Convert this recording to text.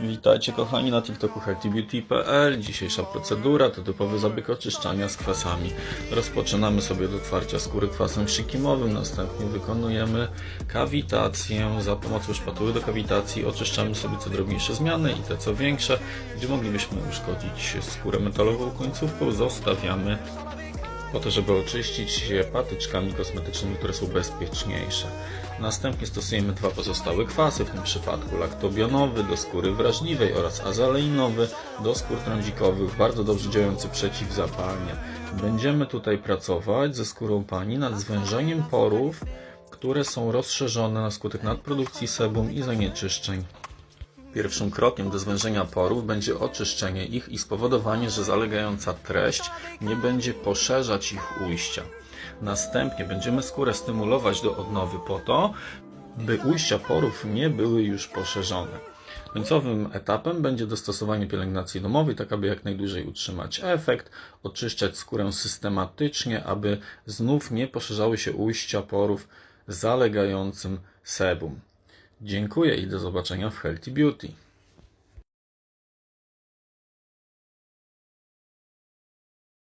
Witajcie kochani na TikToku healthybeauty.pl Dzisiejsza procedura to typowy zabieg oczyszczania z kwasami. Rozpoczynamy sobie od otwarcia skóry kwasem szykimowym, następnie wykonujemy kawitację. Za pomocą szpatuły do kawitacji oczyszczamy sobie co drobniejsze zmiany i te co większe, gdzie moglibyśmy uszkodzić skórę metalową końcówką, zostawiamy po to, żeby oczyścić je patyczkami kosmetycznymi, które są bezpieczniejsze. Następnie stosujemy dwa pozostałe kwasy, w tym przypadku laktobionowy do skóry wrażliwej oraz azaleinowy do skór trądzikowych, bardzo dobrze działający przeciwzapalnie. Będziemy tutaj pracować ze skórą pani nad zwężeniem porów, które są rozszerzone na skutek nadprodukcji sebum i zanieczyszczeń. Pierwszym krokiem do zwężenia porów będzie oczyszczenie ich i spowodowanie, że zalegająca treść nie będzie poszerzać ich ujścia. Następnie będziemy skórę stymulować do odnowy po to, by ujścia porów nie były już poszerzone. Końcowym etapem będzie dostosowanie pielęgnacji domowej, tak aby jak najdłużej utrzymać efekt, oczyszczać skórę systematycznie, aby znów nie poszerzały się ujścia porów zalegającym sebum. Dziękuję i do zobaczenia w Healthy Beauty.